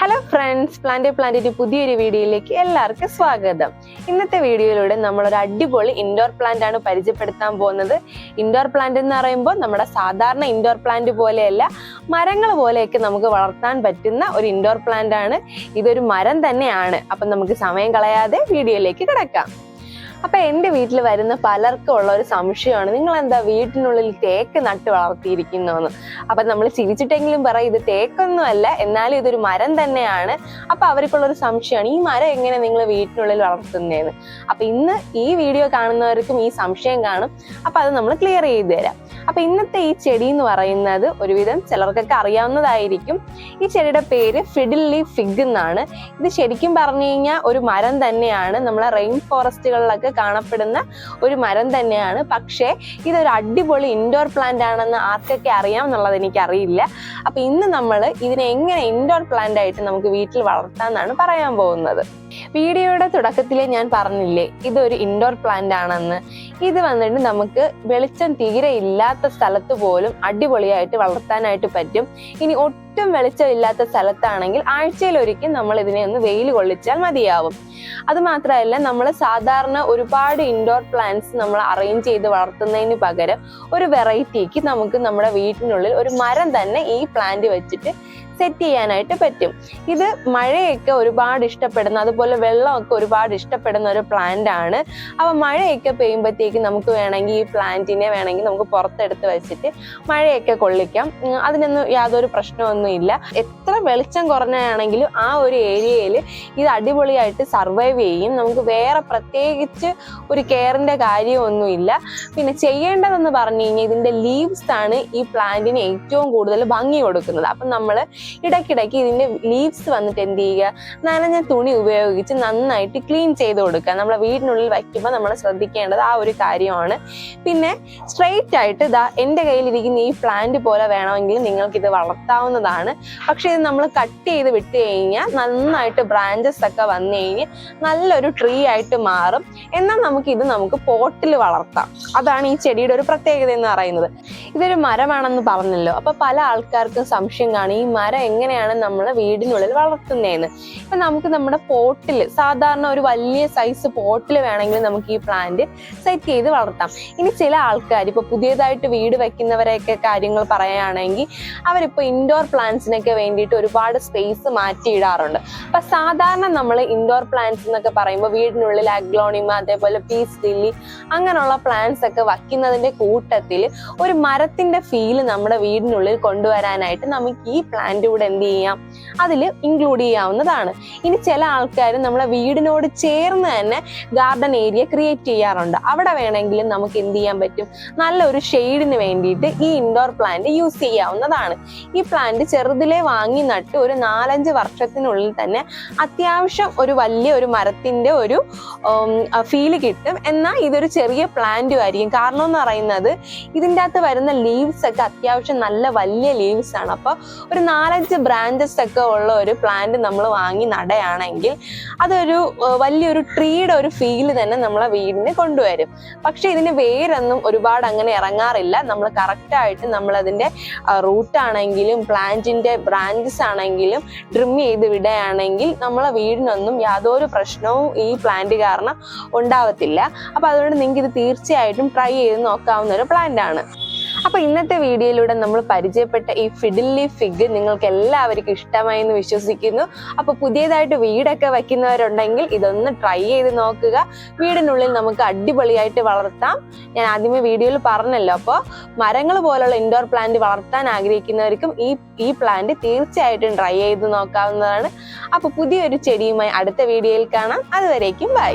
Hello friends plant പ്ലാന്റിന്റെ പുതിയൊരു വീഡിയോയിലേക്ക് എല്ലാവർക്കും സ്വാഗതം. ഇന്നത്തെ വീഡിയോയിലൂടെ നമ്മൾ ഒരു അടിപൊളി ഇൻഡോർ പ്ലാന്റ് ആണ് പരിചയപ്പെടുത്താൻ പോകുന്നത്. ഇൻഡോർ പ്ലാന്റ് എന്ന് പറയുമ്പോൾ നമ്മുടെ സാധാരണ ഇൻഡോർ പ്ലാന്റ് പോലെയല്ല മരങ്ങൾ പോലെയൊക്കെ നമുക്ക് വളർത്താൻ പറ്റുന്ന ഒരു ഇൻഡോർ പ്ലാന്റ് ആണ്. ഇതൊരു മരം തന്നെയാണ്. അപ്പം നമുക്ക് സമയം കളയാതെ വീഡിയോയിലേക്ക് കിടക്കാം. അപ്പൊ എന്റെ വീട്ടിൽ വരുന്ന പലർക്കും ഉള്ള ഒരു സംശയമാണ്. നിങ്ങൾ എന്താ വീട്ടിനുള്ളിൽ തേക്ക് നട്ട് വളർത്തിയിരിക്കുന്നതെന്ന് അപ്പൊ നമ്മൾ ചിരിച്ചിട്ടെങ്കിലും പറയും ഇത് തേക്കൊന്നും അല്ല എന്നാലും ഇതൊരു മരം തന്നെയാണ്. അപ്പൊ അവർക്കുള്ള ഒരു സംശയമാണ് ഈ മരം എങ്ങനെ നിങ്ങൾ വീട്ടിനുള്ളിൽ വളർത്തുന്നതെന്ന് അപ്പൊ ഇന്ന് ഈ വീഡിയോ കാണുന്നവർക്കും ഈ സംശയം കാണും. അപ്പൊ അത് നമ്മൾ ക്ലിയർ ചെയ്തു തരാം. അപ്പൊ ഇന്നത്തെ ഈ ചെടി എന്ന് പറയുന്നത് ഒരുവിധം ചിലർക്കൊക്കെ അറിയാവുന്നതായിരിക്കും. ഈ ചെടിയുടെ പേര് ഫിഡില്ലി ഫിഗ് എന്നാണ്. ഇത് ശരിക്കും പറഞ്ഞു കഴിഞ്ഞാൽ ഒരു മരം തന്നെയാണ്. നമ്മളെ റെയിൻ ഫോറസ്റ്റുകളിലൊക്കെ കാണപ്പെടുന്ന ഒരു മരം തന്നെയാണ്. പക്ഷേ ഇതൊരു അടിപൊളി ഇൻഡോർ പ്ലാന്റ് ആണെന്ന് ആർക്കൊക്കെ അറിയാം എന്നുള്ളത് എനിക്ക് അറിയില്ല അപ്പൊ ഇന്ന് നമ്മൾ ഇതിനെ എങ്ങനെ ഇൻഡോർ പ്ലാന്റ് ആയിട്ട് നമുക്ക് വീട്ടിൽ വളർത്താമെന്നാണ് പറയാൻ പോകുന്നത്. വീഡിയോയുടെ തുടക്കത്തിലേ ഞാൻ പറഞ്ഞില്ലേ ഇതൊരു ഇൻഡോർ പ്ലാന്റ് ആണെന്ന്. ഇത് വന്നിട്ട് നമുക്ക് വെളിച്ചം തീരെ ഇല്ലാത്ത സ്ഥലത്ത് പോലും അടിപൊളിയായിട്ട് വളർത്താനായിട്ട് പറ്റും. ഇനി ഒട്ടും വെളിച്ചം ഇല്ലാത്ത സ്ഥലത്താണെങ്കിൽ ആഴ്ചയിൽ ഒരിക്കൽ നമ്മൾ ഇതിനെ ഒന്ന് വെയിൽ കൊള്ളിച്ചാൽ മതിയാവും. അത് മാത്രമല്ല നമ്മൾ സാധാരണ ഒരുപാട് ഇൻഡോർ പ്ലാന്റ്സ് നമ്മൾ അറേഞ്ച് ചെയ്ത് വളർത്തുന്നതിന് പകരം ഒരു വെറൈറ്റിക്ക് നമുക്ക് നമ്മുടെ വീട്ടിനുള്ളിൽ ഒരു മരം തന്നെ ഈ പ്ലാന്റ് വെച്ചിട്ട് സെറ്റ് ചെയ്യാനായിട്ട് പറ്റും. ഇത് മഴയൊക്കെ ഒരുപാട് ഇഷ്ടപ്പെടുന്ന അതുപോലെ വെള്ളമൊക്കെ ഒരുപാട് ഇഷ്ടപ്പെടുന്ന ഒരു പ്ലാന്റ് ആണ്. അപ്പൊ മഴയൊക്കെ പെയ്യുമ്പോഴത്തേക്ക് നമുക്ക് വേണമെങ്കിൽ ഈ പ്ലാന്റിനെ വേണമെങ്കിൽ നമുക്ക് പുറത്തെടുത്ത് വെച്ചിട്ട് മഴയൊക്കെ കൊള്ളിക്കാം. അതിനൊന്നും യാതൊരു പ്രശ്നമൊന്നും ഇല്ല. എത്ര വെളിച്ചം കുറഞ്ഞാണെങ്കിലും ആ ഒരു ഏരിയയിൽ ഇത് അടിപൊളിയായിട്ട് സർവൈവ് ചെയ്യും. നമുക്ക് വേറെ പ്രത്യേകിച്ച് ഒരു കെയറിന്റെ കാര്യമൊന്നുമില്ല പിന്നെ ചെയ്യേണ്ടതെന്ന് പറഞ്ഞു കഴിഞ്ഞാൽ ഇതിന്റെ ലീവ്സ് ആണ് ഈ പ്ലാന്റിന് ഏറ്റവും കൂടുതൽ ഭംഗി കൊടുക്കുന്നത്. അപ്പം നമ്മൾ ഇടയ്ക്കിടയ്ക്ക് ഇതിന്റെ ലീവ്സ് വന്നിട്ട് എന്ത് ചെയ്യുക? നനഞ്ഞ തുണി ഉപയോഗിച്ച് നന്നായിട്ട് ക്ലീൻ ചെയ്ത് കൊടുക്കുക. നമ്മളെ വീടിനുള്ളിൽ വയ്ക്കുമ്പോൾ നമ്മൾ ശ്രദ്ധിക്കേണ്ടത് ആ ഒരു കാര്യമാണ്. പിന്നെ സ്ട്രെയിറ്റ് ആയിട്ട് ഇതാ എന്റെ കയ്യിലിരിക്കുന്ന ഈ പ്ലാന്റ് പോലെ വേണമെങ്കിൽ നിങ്ങൾക്ക് ഇത് വളർത്താവുന്നതാണ്. പക്ഷേ ഇത് നമ്മൾ കട്ട് ചെയ്ത് വിട്ട് കഴിഞ്ഞാൽ നന്നായിട്ട് ബ്രാഞ്ചസ് ഒക്കെ വന്നു കഴിഞ്ഞ് നല്ലൊരു ട്രീ ആയിട്ട് മാറും. എന്നാൽ നമുക്ക് ഇത് നമുക്ക് പോട്ടിൽ വളർത്താം. അതാണ് ഈ ചെടിയുടെ ഒരു പ്രത്യേകത എന്ന് പറയുന്നത്. ഇതൊരു മരമാണെന്ന് പറഞ്ഞല്ലോ. അപ്പൊ പല ആൾക്കാർക്കും സംശയം കാണും ഈ മരം എങ്ങനെയാണ് നമ്മൾ വീടിനുള്ളിൽ വളർത്തുന്നതെന്ന് ഇപ്പൊ നമുക്ക് നമ്മുടെ പോട്ടിൽ സാധാരണ ഒരു വലിയ സൈസ് പോട്ടിൽ വേണമെങ്കിൽ നമുക്ക് ഈ പ്ലാന്റ് സെറ്റ് ചെയ്ത് വളർത്താം. ഇനി ചില ആൾക്കാർ ഇപ്പൊ പുതിയതായിട്ട് വീട് വെക്കുന്നവരെയൊക്കെ കാര്യങ്ങൾ പറയുകയാണെങ്കിൽ അവരിപ്പോ ഇൻഡോർ പ്ലാന്റ്സിനൊക്കെ വേണ്ടിയിട്ട് ഒരുപാട് സ്പേസ് മാറ്റിയിടാറുണ്ട്. അപ്പൊ സാധാരണ നമ്മൾ ഇൻഡോർ പ്ലാന്റ്സ് എന്നൊക്കെ പറയുമ്പോൾ വീടിനുള്ളിൽ അഗ്ലോണിമ അതേപോലെ പീസ് ലില്ലി അങ്ങനെയുള്ള പ്ലാന്റ്സ് ഒക്കെ വയ്ക്കുന്നതിന്റെ കൂട്ടത്തിൽ ഒരു മരത്തിന്റെ ഫീൽ നമ്മുടെ വീടിനുള്ളിൽ കൊണ്ടുവരാനായിട്ട് നമുക്ക് ഈ പ്ലാന്റ് കൂടെ എന്ത് ചെയ്യാം? അതിൽ ഇൻക്ലൂഡ് ചെയ്യാവുന്നതാണ്. ഇനി ചില ആൾക്കാർ നമ്മളെ വീടിനോട് ചേർന്ന് തന്നെ ഗാർഡൻ ഏരിയ ക്രിയേറ്റ് ചെയ്യാറുണ്ട്. അവിടെ വേണമെങ്കിലും നമുക്ക് എന്ത് ചെയ്യാൻ പറ്റും? നല്ലൊരു ഷെയ്ഡിന് വേണ്ടിയിട്ട് ഈ ഇൻഡോർ പ്ലാന്റ് യൂസ് ചെയ്യാവുന്നതാണ്. ഈ പ്ലാന്റ് ചെറുതിലെ വാങ്ങി നട്ട് ഒരു നാലഞ്ച് വർഷത്തിനുള്ളിൽ തന്നെ അത്യാവശ്യം ഒരു വലിയ ഒരു മരത്തിന്റെ ഒരു ഫീൽ കിട്ടും. എന്നാൽ ഇതൊരു ചെറിയ പ്ലാന്റും ആയിരിക്കും. കാരണം എന്ന് പറയുന്നത് ഇതിന്റെ അകത്ത് വരുന്ന ലീവ്സ് ഒക്കെ അത്യാവശ്യം നല്ല വലിയ ലീവ്സ് ആണ്. അപ്പോൾ ഒരു നാലഞ്ച് ബ്രാഞ്ചസ് ഒക്കെ ഉള്ള ഒരു പ്ലാന്റ് നമ്മൾ വാങ്ങി നടയാണെങ്കിൽ അതൊരു വലിയൊരു ട്രീയുടെ ഒരു ഫീൽ തന്നെ നമ്മളെ വീടിന് കൊണ്ടുവരും. പക്ഷെ ഇതിന് വേരൊന്നും ഒരുപാട് അങ്ങനെ ഇറങ്ങാറില്ല. നമ്മൾ കറക്റ്റായിട്ട് നമ്മൾ അതിന്റെ റൂട്ട് ആണെങ്കിലും പ്ലാന്റിന്റെ ബ്രാഞ്ചസ് ആണെങ്കിലും ട്രിം ചെയ്ത് വിടുകയാണെങ്കിൽ നമ്മളെ വീടിനൊന്നും യാതൊരു പ്രശ്നവും ഈ പ്ലാന്റ് കാരണം ഉണ്ടാവത്തില്ല. അപ്പൊ അതുകൊണ്ട് നിങ്ങൾക്ക് ഇത് തീർച്ചയായിട്ടും ട്രൈ ചെയ്ത് നോക്കാവുന്ന ഒരു പ്ലാന്റ് ആണ്. അപ്പൊ ഇന്നത്തെ വീഡിയോയിലൂടെ നമ്മൾ പരിചയപ്പെട്ട ഈ ഫിഡില്ലി ഫിഗ് നിങ്ങൾക്ക് എല്ലാവർക്കും ഇഷ്ടമായി എന്ന് വിശ്വസിക്കുന്നു. അപ്പൊ പുതിയതായിട്ട് വീടൊക്കെ വെക്കുന്നവരുണ്ടെങ്കിൽ ഇതൊന്ന് ട്രൈ ചെയ്ത് നോക്കുക. വീടിനുള്ളിൽ നമുക്ക് അടിപൊളിയായിട്ട് വളർത്താം. ഞാൻ ആദ്യമേ വീഡിയോയിൽ പറഞ്ഞല്ലോ അപ്പോൾ മരങ്ങൾ പോലുള്ള ഇൻഡോർ പ്ലാന്റ് വളർത്താൻ ആഗ്രഹിക്കുന്നവർക്കും ഈ ഈ പ്ലാന്റ് തീർച്ചയായിട്ടും ട്രൈ ചെയ്ത് നോക്കാവുന്നതാണ്. അപ്പൊ പുതിയൊരു ചെടിയുമായി അടുത്ത വീഡിയോയിൽ കാണാം. അതുവരേക്കും ബൈ